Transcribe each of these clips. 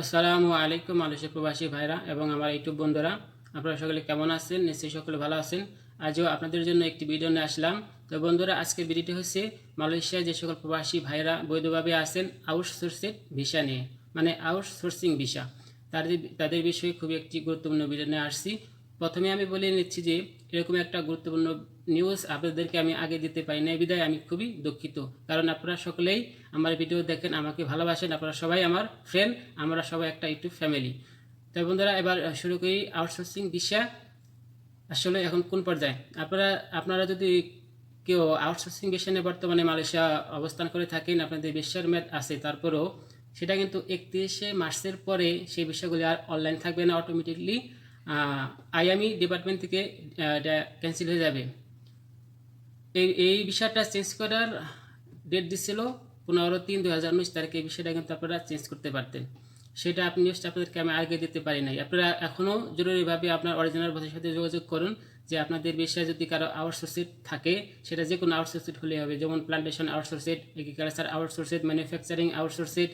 আসসালামু আলাইকুম মালয়েশিয়া প্রবাসী ভাইরা এবং আমার ইউটিউব বন্ধুরা। আপনারা সকলে কেমন আছেন? নিশ্চয়ই সকলে ভালো আছেন। আজও আপনাদের জন্য একটি ভিডিও নিয়ে আসলাম। তো বন্ধুরা আজকে ভিডিওটি হচ্ছে মালয়েশিয়ায় যে সকল প্রবাসী ভাইরা বৈধভাবে আছেন আউটসোর্সের ভিসা নিয়ে মানে আউটসোর্সিং ভিসা তাদের তাদের বিষয়ে খুবই একটি গুরুত্বপূর্ণ ভিডিও নিয়ে আসছি। প্রথমে আমি বলে নিচ্ছি যে, এরকম একটা গুরুত্বপূর্ণ নিউজ আপনাদেরকে আমি আগে দিতে পারি না বিদায়, আমি খুবই দুঃখিত। কারণ আপনারা সকলেই আমার ভিডিও দেখেন, আমাকে ভালোবাসেন। আপনারা সবাই আমার ফ্রেন্ড আমরা সবাই একটা ইউটিউব ফ্যামিলি তাই বন্ধুরা, এবার শুরু করি আউটসোর্সিং দিশা আসলে এখন কোন পর্যায়ে? আপনারা আপনারা যদি কেউ আউটসোর্সিং মিশনে বর্তমানে মালয়েশিয়া অবস্থান করে থাকেন, আপনাদের বিশ্বের ম্যাথ আছে। তারপরেও সেটা কিন্তু একত্রিশে মার্চের পরে সেই বিষয়গুলি আর অনলাইন থাকবে না অটোমেটিকলি আইএমই ডিপার্টমেন্ট থেকে ক্যান্সেল হয়ে যাবে। এই এই বিষয়টা চেঞ্জ করার ডেট দিচ্ছিল পনেরো তিন দু হাজার উনিশ তারিখে। এই বিষয়টা কিন্তু আপনারা চেঞ্জ করতে পারতেন। সেটা আপনি নিউজটা আপনাদেরকে আমি আগে দিতে পারি নাই। আপনারা এখনও জরুরিভাবে আপনার অরিজিনাল বসের সাথে যোগাযোগ করুন যে আপনাদের বিষয়ে যদি কারও আউটসোর্সেড থাকে, সেটা যে কোনো আউটসোর্সেড হলেই হবে। যেমন plantation outsourced agriculture outsourced manufacturing outsourced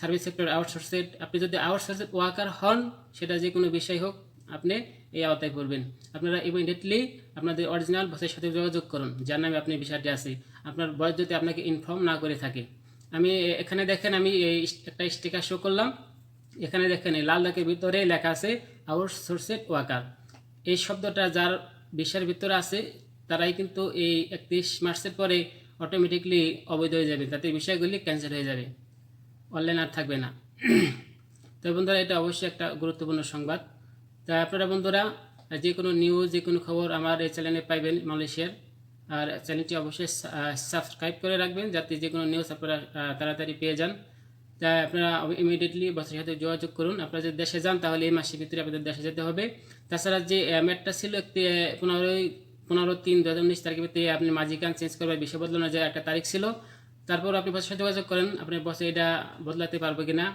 service sector outsourced আপনি যদি আউটসোর্সেড ওয়ার্কার হন, সেটা যে কোনো বিষয় হোক আপনি এই আওতায় পড়বেন। আপনারা ইমিডিয়েটলি আপনাদের অরিজিনাল বসের সাথে যোগাযোগ করুন, যার নামে আপনি বিষয়টি আছে। আপনার বয়স যদি আপনাকে ইনফর্ম না করে থাকে। আমি এখানে দেখেন আমি এই একটা স্টিকার শো করলাম। এখানে দেখেন এই লাল দাগের ভিতরে লেখা আছে আউটসোর্সেড ওয়ার্কার এই শব্দটা যার বিশ্বের ভিতরে আছে, তারাই কিন্তু এই একত্রিশ মার্চের পরে অটোমেটিকলি অবৈধ হয়ে যাবে। তাতে বিষয়গুলি ক্যান্সেল হয়ে যাবে। অনলাইন আর থাকবে না। তো বন্ধুরা, এটা অবশ্যই একটা গুরুত্বপূর্ণ সংবাদ। তা আপনারা বন্ধুরা যে কোনো নিউজ যে কোনো খবর আমার এই চ্যানেলে পাইবেন মালয়েশিয়ার। আর চ্যানেলটি অবশ্যই সাবস্ক্রাইব করে রাখবেন যাতে যে কোনো নিউজ আপনারা তাড়াতাড়ি পেয়ে যান। তাই আপনারা ইমিডিয়েটলি বসের সাথে যোগাযোগ করুন। আপনারা যদি দেশে যান, তাহলে এই মাসের ভিতরে আপনাদের দেশে যেতে হবে। তাছাড়া যে ম্যাটটা ছিল একটি পনেরোই, পনেরো তিন দু হাজার উনিশ তারিখের ভিতরে আপনি মাঝিকান চেঞ্জ করবার বিষয় বদলানো যায় একটা তারিখ ছিল, তারপর আপনি বসের সাথে যোগাযোগ করেন। আপনি বসে এটা বদলাতে পারবে কিনা।